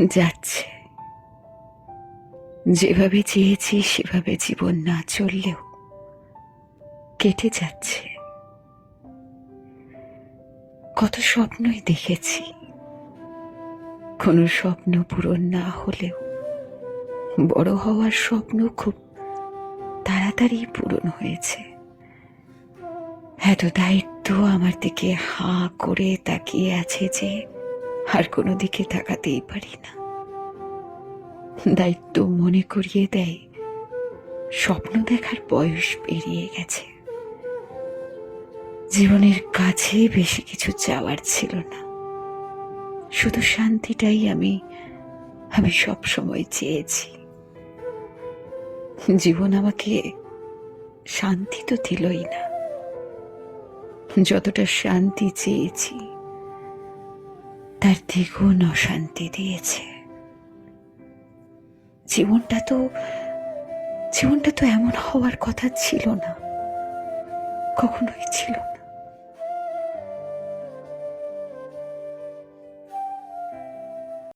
যাচ্ছে। যেভাবে চেয়েছি সেভাবে জীবন না চললেও কেটে যাচ্ছে। কত স্বপ্নই দেখেছি। কোনো স্বপ্ন পূরণ না হলেও বড় হওয়ার স্বপ্ন খুব তাড়াতাড়ি পূরণ হয়েছে। এত দায়িত্ব আমার দিকে হাঁ করে তাকিয়ে আছে যে আর কোনো দিকে তাকাতেই পারি না। দায়িত্ব মনে করিয়ে দেয়, স্বপ্ন দেখার বয়স পেরিয়ে গেছে। জীবনের কাছে বেশি কিছু চাওয়ার ছিল না। শুধু শান্তিটাই আমি আমি সব সময় চেয়েছি। জীবন আমাকে শান্তি তো দিলই না। যতটা শান্তি চেয়েছি তার দ্বিগুণ অশান্তি দিয়েছে। জীবনটা তো জীবনটা তো এমন হওয়ার কথা ছিল না। কখনোই ছিল না।